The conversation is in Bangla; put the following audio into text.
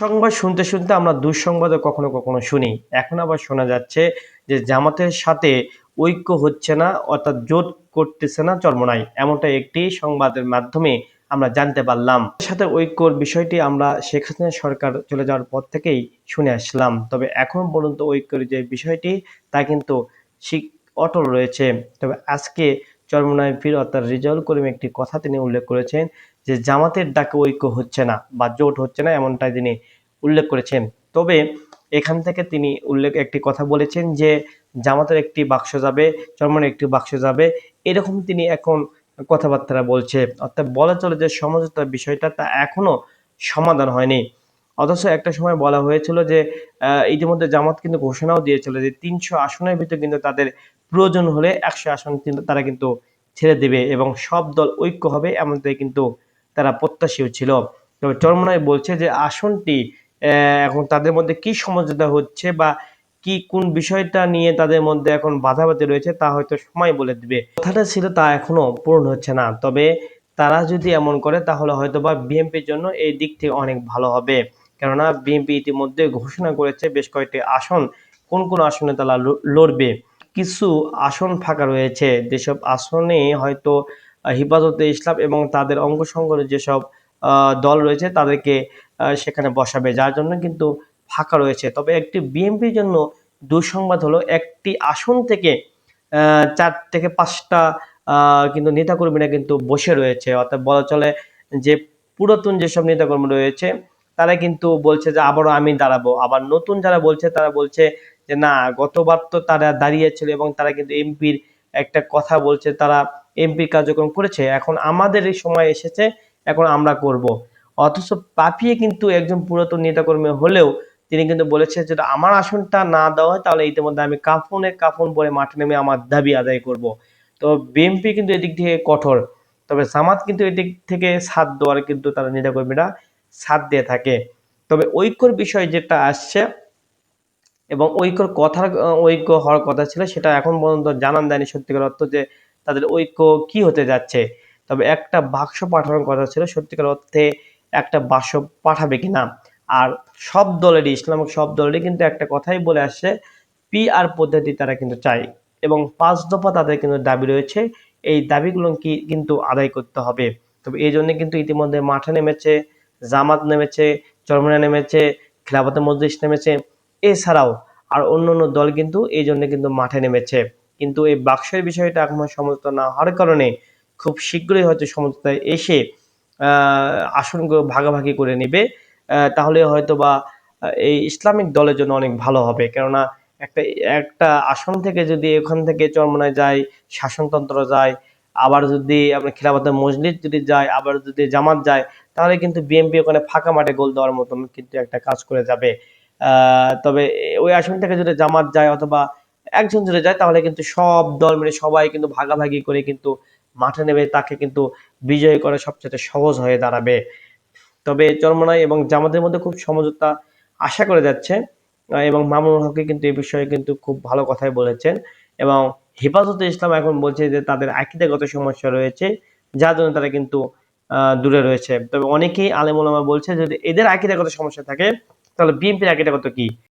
সংবাদ শুনতে শুনতে আমরা দুঃসংবাদও কখনো কখনো শুনি। এখন আবার শোনা যাচ্ছে যে জামাতের সাথে ঐক্য হচ্ছে না, অর্থাৎ জোট করতেছে না চর্মনাই। এমনটা একটি সংবাদের মাধ্যমে আমরা জানতে পারলাম। সাথে ঐক্যর বিষয়টি আমরা শেখ হাসিনা সরকার চলে যাওয়ার পর থেকেই শুনে আসলাম। তবে এখন পর্যন্ত ঐক্যের যে বিষয়টি, তা কিন্তু অটল রয়েছে। তবে আজকে চরমনায় ফির অর্থাৎ রিজাউল করিম একটি কথা তিনি উল্লেখ করেছেন যে জামাতের ডাকে ঐক্য হচ্ছে না বা জোট হচ্ছে না এমনটাই তিনি উল্লেখ করেছেন। তবে এখান থেকে তিনি উল্লেখ একটি কথা বলেছেন যে জামাতের একটি বাক্স যাবে, চরমনের একটি বাক্স যাবে, এরকম তিনি এখন কথাবার্তা বলছে। অর্থাৎ বলা চলে যে সমঝোতার বিষয়টা তা এখনও সমাধান হয়নি। অথচ একটা সময় বলা হয়েছিল যে ইতিমধ্যে জামাত কিন্তু ঘোষণাও দিয়েছিল যে তিনশো আসনের ভিতরে কিন্তু তাদের প্রয়োজন হলে একশো আসন তারা কিন্তু ছেড়ে দেবে এবং সব দল ঐক্য হবে এমনটাই কিন্তু তারা প্রত্যাশীও ছিল। তবে চরমনায় বলছে যে, আসনটি এখন তাদের মধ্যে কি সমঝোতা হচ্ছে বা কি, কোন বিষয়টা নিয়ে তাদের মধ্যে এখন বাধাবাধি রয়েছে তা হয়তো সময় বলে দিবে। কথাটা ছিল তা এখনও পূরণ হচ্ছে না। তবে তারা যদি এমন করে, তাহলে হয়তো বা বিএনপির জন্য এই দিক থেকে অনেক ভালো হবে। কেননা, বিএনপি ইতিমধ্যে ঘোষণা করেছে বেশ কয়েকটি আসন, কোন কোন আসনে তারা লড়বে। কিছু আসন ফাঁকা রয়েছে। যেসব আসনে হয়তো হিফাজতে ইসলাম এবং তাদের অঙ্গ সংগঠনের যেসব দল রয়েছে তাদেরকে সেখানে বসাবে। যার জন্য কিন্তু ফাঁকা রয়েছে। তবে একটি বিএনপির জন্য দুঃসংবাদ হলো, একটি আসন থেকে চার থেকে পাঁচটা কিন্তু নেতাকর্মীরা কিন্তু বসে রয়েছে। অর্থাৎ বলা চলে যে পুরাতন যেসব নেতাকর্মী রয়েছে, তারা কিন্তু বলছে যে, আবারও আমি দাঁড়াবো। আবার নতুন যারা বলছে, তারা বলছে যে, না, গতবার তো তারা দাঁড়িয়েছিল এবং তারা কিন্তু এমপির একটা কথা বলছে। তারা এমপির কার্যক্রম করেছে, এখন আমাদের এই সময় এসেছে, এখন আমরা করব। অথচ পাপিয়ে কিন্তু একজন পুরাতন নেতাকর্মী হলেও তিনি কিন্তু বলেছে যে, আমার আসনটা না দেওয়া হয়, তাহলে ইতিমধ্যে আমি কাফনে কাফন পরে মাঠে নেমে আমার দাবি আদায় করব। তো বিএনপি কিন্তু এদিক থেকে কঠোর, তবে জামাত কিন্তু এদিক থেকে সাথ দেওয়ার কিন্তু তারা নেতাকর্মীরা সাথ দিয়ে থাকে। তবে ঐক্যর বিষয় যেটা আসছে এবং ঐক্যর কথার, ঐক্য হওয়ার কথা ছিল, সেটা এখন পর্যন্ত জানান দেয়নি সত্যিকার অর্থ যে তাদের ঐক্য কি হতে যাচ্ছে? তবে একটা বাক্স পাঠানোর কথা ছিল, সত্যিকার অর্থে একটা বাক্স পাঠাবে কিনা? আর সব দলেরই, ইসলামিক সব দলেরই কিন্তু একটা কথাই বলে আসছে পি আর পদ্ধতি তারা কিন্তু চায় এবং পাঁচ দফা তাদের কিন্তু দাবি রয়েছে, এই দাবিগুলো কি কিন্তু আদায় করতে হবে। তবে এই জন্য কিন্তু ইতিমধ্যে মাঠে নেমেছে, জামাত নেমেছে চরমনা নেমেছে খেলাফতে মজলিস নেমেছে, এছাড়াও আর অন্য অন্য দল কিন্তু এই জন্য কিন্তু মাঠে নেমেছে। কিন্তু এই বাক্সের বিষয়টা এখনও সমঝোতা না হওয়ার কারণে খুব শীঘ্রই হয়তো সমঝোতায় এসে আসনগুলো ভাগাভাগি করে নেবে। তাহলে হয়তো বা এই ইসলামিক দলের জন্য অনেক ভালো হবে। কেননা একটা একটা আসন থেকে যদি এখান থেকে চরমনায় যায়, শাসনতন্ত্র যায়, আবার যদি আপনার খিলাফতের মসজিদ যদি যায়, আবার যদি জামাত যায়, তাহলে কিন্তু বিএনপি ওখানে ফাঁকা মাঠে গোল দেওয়ার মতন কিন্তু একটা কাজ করে যাবে। তবে ওই আসন থেকে যদি জামাত যায় অথবা একজন যদি যায়, তাহলে কিন্তু সব দল মিলে সবাই কিন্তু ভাগাভাগি করে কিন্তু মাঠে নেবে তাকে কিন্তু বিজয় করা সবচেয়ে সহজ হয়ে দাঁড়াবে। তবে চরমনাই এবং জামাতের মধ্যে খুব সমঝোতা আশা করে যাচ্ছে এবং মামুনুল হককে কিন্তু এই বিষয়ে কিন্তু খুব ভালো কথাই বলেছেন। এবং হেফাজতে ইসলাম এখন বলছে যে, তাদের আকিদাগত সমস্যা রয়েছে, যার জন্য তারা কিন্তু দূরে রয়েছে। তবে অনেকেই আলেম ওলামা বলছে যদি এদের আকিদাগত সমস্যা থাকে, তাহলে বিএনপির আকিদাগত কি?